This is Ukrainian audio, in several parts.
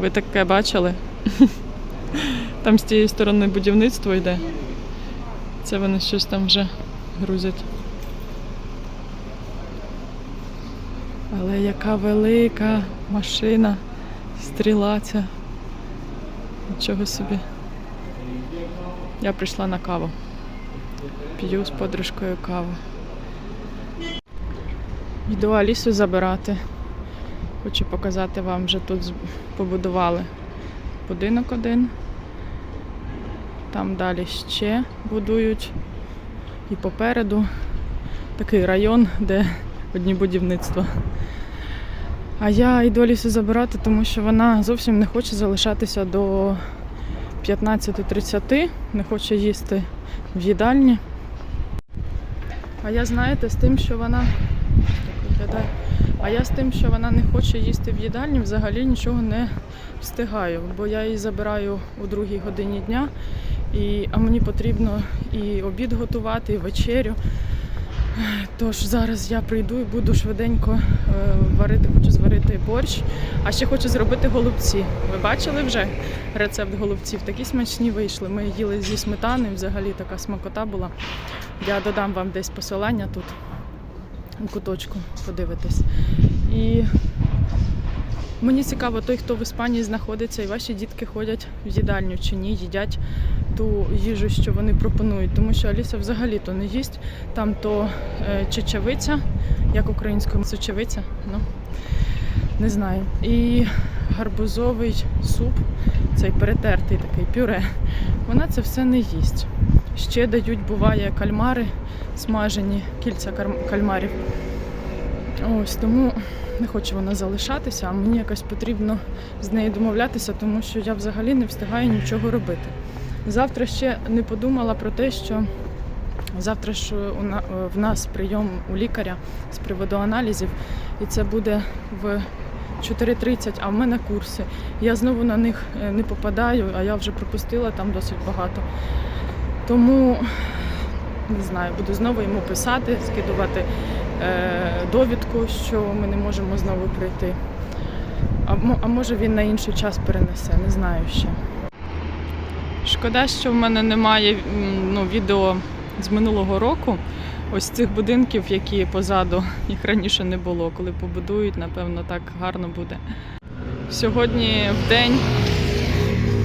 Ви таке бачили? Там з тієї сторони будівництво йде. Це вони щось там вже грузять. Але яка велика машина, стріла ця. Нічого собі. Я прийшла на каву. П'ю з подружкою каву. Йду Алісу забирати. Хочу показати вам, вже тут побудували будинок один. Там далі ще будують. І попереду такий район, де одні будівництва. А я йду Алісу забирати, тому що вона зовсім не хоче залишатися до 15.30, не хоче їсти в їдальні. А я, знаєте, з тим, що вона. Так виглядає. А я з тим, що вона не хоче їсти в їдальні, взагалі нічого не встигаю, бо я її забираю у другій годині дня, і, а мені потрібно і обід готувати, і вечерю. Тож зараз я прийду і буду швиденько е, варити, хочу зварити борщ, а ще хочу зробити голубці. Ви бачили вже рецепт голубців? Такі смачні вийшли. Ми їли зі сметани, взагалі така смакота була. Я додам вам десь посилання тут у куточку, подивитись. І мені цікаво, той, хто в Іспанії знаходиться, і ваші дітки ходять в їдальню чи ні, їдять ту їжу, що вони пропонують. Тому що Аліса взагалі то не їсть. Там то е, чечевиця, як українською сочевиця, ну не знаю. І гарбузовий суп, цей перетертий такий пюре. Вона це все не їсть. Ще дають, буває, кальмари смажені, кільця кальмарів. Ось тому не хоче вона залишатися, а мені якось потрібно з нею домовлятися, тому що я взагалі не встигаю нічого робити. Завтра ще не подумала про те, що завтра ж в нас прийом у лікаря з приводу аналізів, і це буде в 4.30, а в мене курси. Я знову на них е, не попадаю, а я вже пропустила там досить багато. Тому не знаю, буду знову йому писати, скидувати е, довідку, що ми не можемо знову прийти. А, а може він на інший час перенесе, не знаю ще. Шкода, що в мене немає ну, відео з минулого року. Ось цих будинків, які позаду, їх раніше не було. Коли побудують, напевно, так гарно буде. Сьогодні в день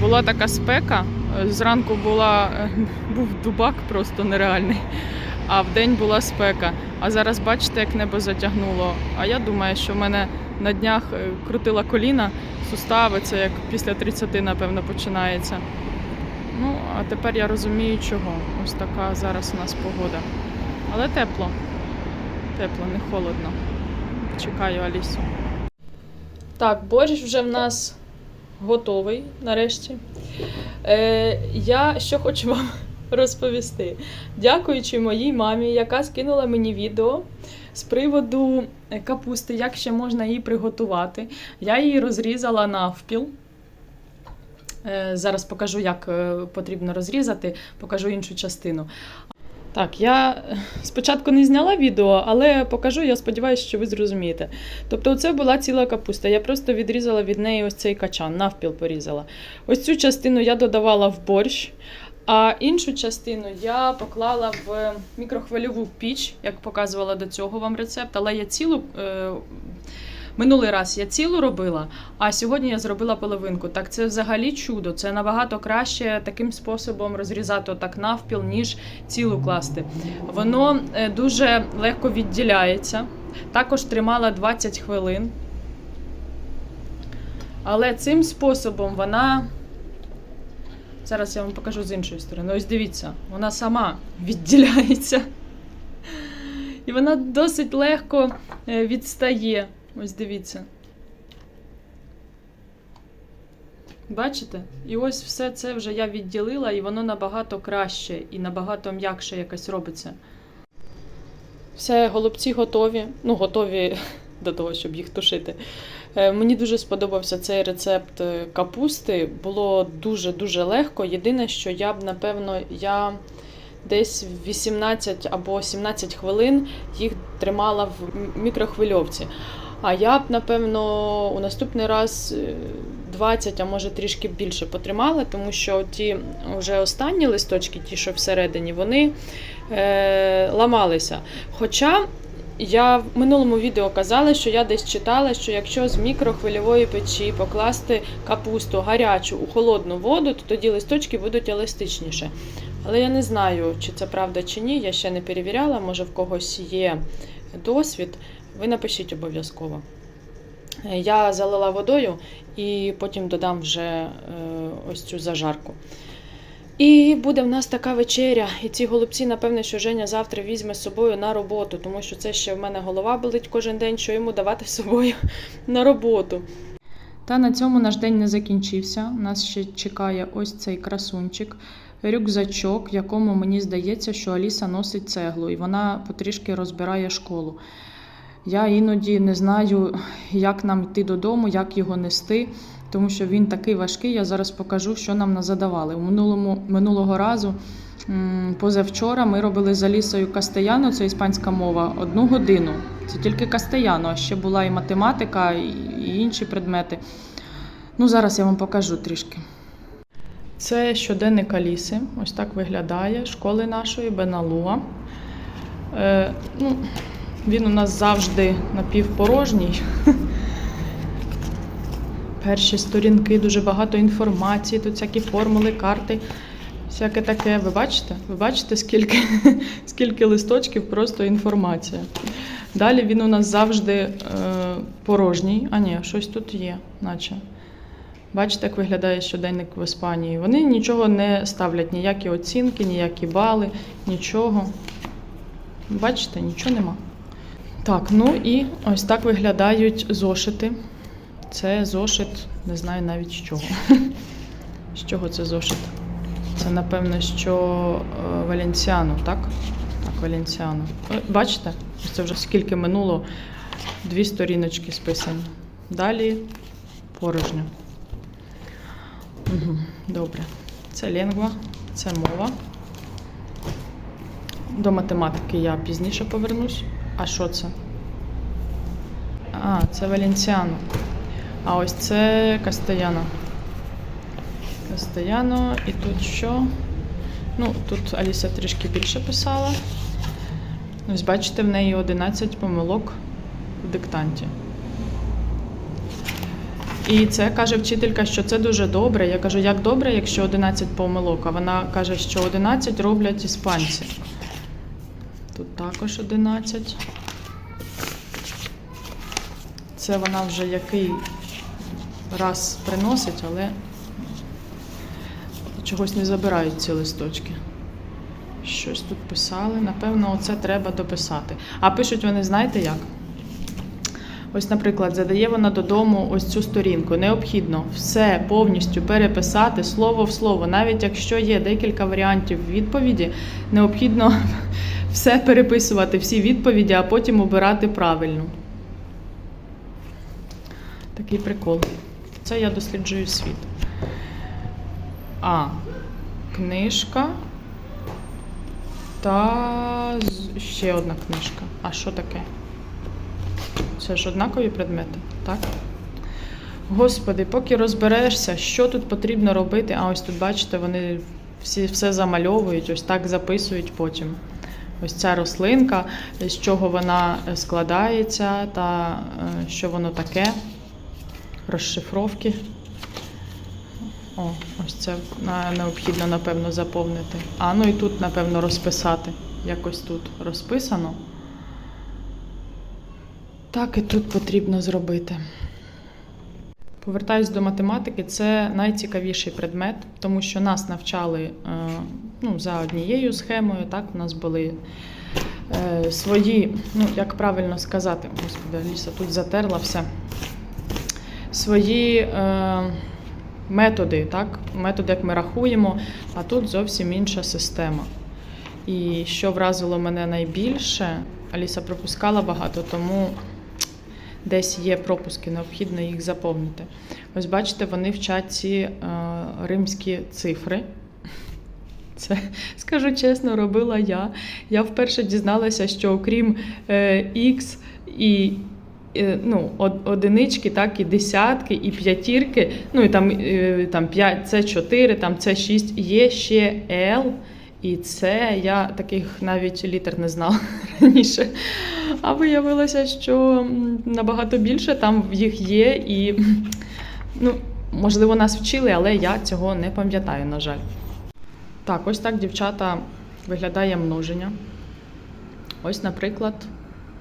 була така спека. Зранку була, е, був дубак просто нереальний, а в день була спека. А зараз бачите, як небо затягнуло. А я думаю, що в мене на днях е, крутила коліна, сустави, це як після 30, напевно, починається. Ну, а тепер я розумію, чого. Ось така зараз у нас погода. Але тепло. Тепло, не холодно. Чекаю Алісу. Так, борщ вже в нас готовий нарешті. Е, я що хочу вам розповісти. Дякуючи моїй мамі, яка скинула мені відео з приводу е, капусти, як ще можна її приготувати. Я її розрізала навпіл. Е, Зараз покажу, як е, потрібно розрізати, покажу іншу частину. Так, я спочатку не зняла відео, але покажу, я сподіваюся, що ви зрозумієте. Тобто, це була ціла капуста. Я просто відрізала від неї ось цей качан, навпіл порізала. Ось цю частину я додавала в борщ, а іншу частину я поклала в мікрохвильову піч, як показувала до цього вам рецепт, але я цілу. Е, Минулий раз я цілу робила, а сьогодні я зробила половинку. Так це взагалі чудо. Це набагато краще таким способом розрізати отак навпіл, ніж цілу класти. Воно е, дуже легко відділяється. Також тримала 20 хвилин. Але цим способом вона. Зараз я вам покажу з іншої сторони. Ось дивіться, вона сама відділяється. І вона досить легко е, відстає. Ось дивіться. Бачите? І ось все це вже я відділила, і воно набагато краще і набагато м'якше якось робиться. Все, голубці готові. Ну, готові до того, щоб їх тушити. Е, Мені дуже сподобався цей рецепт е, капусти. Було дуже-дуже легко. Єдине, що я б, напевно, я десь 18 або 17 хвилин їх тримала в мікрохвильовці. А я б, напевно, у наступний раз е, 20, а може трішки більше потримала, тому що ті вже останні листочки, ті, що всередині, вони е, ламалися. Хоча я в минулому відео казала, що я десь читала, що якщо з мікрохвильової печі покласти капусту гарячу у холодну воду, то тоді листочки будуть еластичніше. Але я не знаю, чи це правда чи ні. Я ще не перевіряла, може в когось є досвід. Ви напишіть обов'язково. Е, Я залила водою і потім додам вже е, ось цю зажарку. І буде в нас така вечеря. І ці голубці, напевне, що Женя завтра візьме з собою на роботу, тому що це ще в мене голова болить кожен день, що йому давати з собою на роботу. Та на цьому наш день не закінчився. Нас ще чекає ось цей красунчик, рюкзачок, в якому мені здається, що Аліса носить цеглу, і вона потрішки розбирає школу. Я іноді не знаю, як нам йти додому, як його нести, тому що він такий важкий. Я зараз покажу, що нам назадавали. У минулому, минулого разу, позавчора, ми робили з Алісою кастеяно, це іспанська мова, одну годину. Це тільки кастеяно, а ще була і математика, і інші предмети. Ну, зараз я вам покажу трішки. Це щоденник Аліси. Ось так виглядає школи нашої Беналуа. Е, ну, він у нас завжди напівпорожній. Перші сторінки, дуже багато інформації, тут всякі формули, карти, всяке таке. Ви бачите? Ви бачите, скільки, скільки листочків, просто інформація. Далі він у нас завжди е, порожній. А ні, щось тут є, наче. Бачите, як виглядає щоденник в Іспанії. Вони нічого не ставлять, ніякі оцінки, ніякі бали, нічого. Бачите, нічого нема. Так, ну і ось так виглядають зошити. Це зошит, не знаю навіть з чого. З чого це зошит? Це, напевно, що е, Валенціано, так? Так, Валенціано. Е, Бачите? Це вже скільки минуло, дві сторіночки списані. Далі порожньо. Угу, добре. Це лінгва, це мова. До математики я пізніше повернусь. А що це? А, це Валенціано. А ось це Кастаяно. Кастаяно. І тут що? Ну, тут Аліса трішки більше писала. Ось бачите, в неї 11 помилок в диктанті. І це каже вчителька, що це дуже добре. Я кажу, як добре, якщо 11 помилок. А вона каже, що 11 роблять іспанці. Тут також 11. Це вона вже який раз приносить, але чогось не забирають ці листочки. Щось тут писали. Напевно, оце треба дописати. А пишуть вони, знаєте як? Ось, наприклад, задає вона додому ось цю сторінку. Необхідно все повністю переписати слово в слово. Навіть якщо є декілька варіантів відповіді, необхідно все переписувати, всі відповіді, а потім обирати правильну. Такий прикол. Це я досліджую світ. А. Книжка. Та ще одна книжка. А що таке? Це ж однакові предмети, так? Господи, поки розберешся, що тут потрібно робити. А ось тут, бачите, вони всі все замальовують, ось так записують потім. Ось ця рослинка, з чого вона складається, та е, що воно таке. Розшифровки. О, ось це необхідно, напевно, заповнити. А, ну і тут, напевно, розписати. Якось тут розписано. Так і тут потрібно зробити. Повертаюсь до математики, це найцікавіший предмет, тому що нас навчали е, ну, за однією схемою. Так, у нас були е, свої, ну як правильно сказати, господи, Аліса тут затерла все. Свої е, методи, так, методи, як ми рахуємо, а тут зовсім інша система. І що вразило мене найбільше, Аліса пропускала багато, тому десь є пропуски, необхідно їх заповнити. Ось бачите, вони вчать ці е, римські цифри. Це, скажу чесно, робила я. Я вперше дізналася, що окрім е, X і е, ну, одинички, так, і десятки, і п'ятірки. Ну і там, е, там 5, це 4, там це 6. Є ще L. І це я таких навіть літер не знала раніше. А виявилося, що набагато більше там їх є, і ну, можливо, нас вчили, але я цього не пам'ятаю, на жаль. Так, ось так, дівчата, виглядає множення. Ось, наприклад,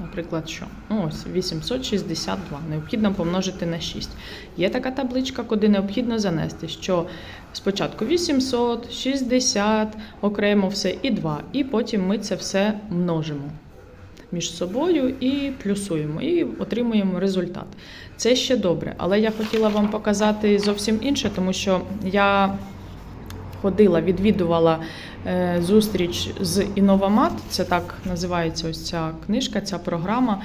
наприклад, що? Ну, ось 862. Необхідно помножити на 6. Є така табличка, куди необхідно занести, що спочатку 800, 60, окремо все і 2. І потім ми це все множимо між собою і плюсуємо, і отримуємо результат. Це ще добре, але я хотіла вам показати зовсім інше, тому що я ходила, відвідувала е, зустріч з Інновамат, це так називається ось ця книжка, ця програма.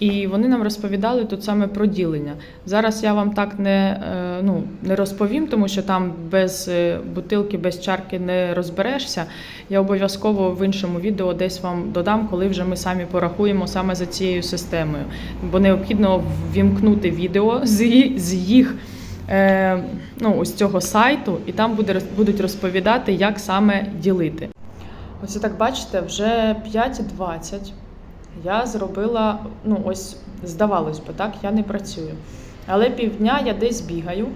І вони нам розповідали тут саме про ділення. Зараз я вам так не, е, ну, не розповім, тому що там без е, бутилки, без чарки не розберешся. Я обов'язково в іншому відео десь вам додам, коли вже ми самі порахуємо саме за цією системою. Бо необхідно ввімкнути відео з їх ну, ось цього сайту, і там буде, будуть розповідати, як саме ділити. Ось так бачите, вже 5.20. Я зробила, ну ось, здавалось би, так, я не працюю. Але півдня я десь бігаю.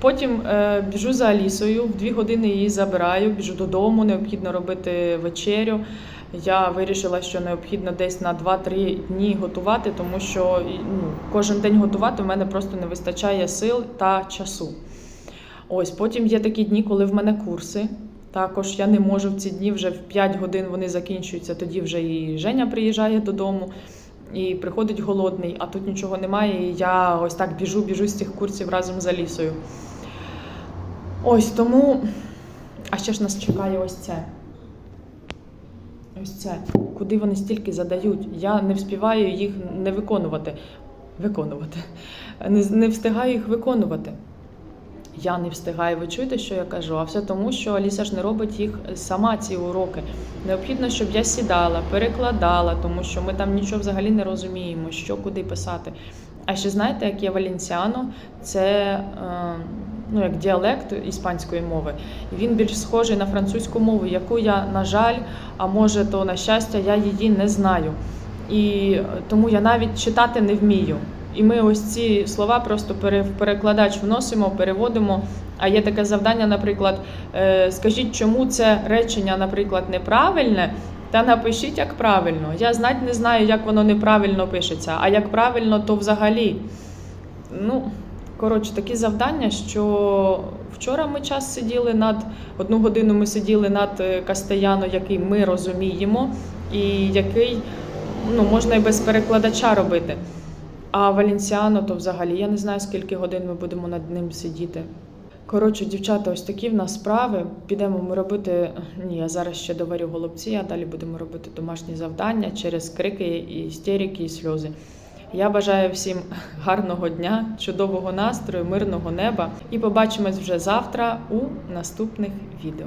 Потім е, біжу за Алісою, в дві години її забираю, біжу додому, необхідно робити вечерю. Я вирішила, що необхідно десь на 2-3 дні готувати, тому що ну, кожен день готувати в мене просто не вистачає сил та часу. Ось потім є такі дні, коли в мене курси. Також я не можу в ці дні вже в 5 годин вони закінчуються. Тоді вже і Женя приїжджає додому і приходить голодний, а тут нічого немає. І я ось так біжу, біжу з цих курсів разом з Алісою. Ось тому. А ще ж нас чекає ось це. Ось це. Куди вони стільки задають? Я не вспіваю їх не виконувати. Виконувати. Не, не встигаю їх виконувати. Я не встигаю. Ви чуєте, що я кажу? А все тому, що Аліса ж не робить їх сама ці уроки. Необхідно, щоб я сідала, перекладала, тому що ми там нічого взагалі не розуміємо, що куди писати. А ще знаєте, як є Валенсіано, це е, ну, як діалект іспанської мови. І він більш схожий на французьку мову, яку я, на жаль, а може, то на щастя, я її не знаю. І тому я навіть читати не вмію. І ми ось ці слова просто в перекладач вносимо, переводимо. А є таке завдання, наприклад, е, скажіть, чому це речення, наприклад, неправильне, та напишіть, як правильно. Я знать не знаю, як воно неправильно пишеться, а як правильно, то взагалі. Ну, коротше, такі завдання, що вчора ми час сиділи над одну годину ми сиділи над е, Кастеяно, який ми розуміємо, і який ну, можна і без перекладача робити. А Валенсіано, то взагалі я не знаю, скільки годин ми будемо над ним сидіти. Коротше, дівчата, ось такі в нас справи. Підемо ми робити. Ні, я зараз ще доварю голубці, а далі будемо робити домашні завдання через крики, і істерики, і сльози. Я бажаю всім гарного дня, чудового настрою, мирного неба і побачимось вже завтра у наступних відео.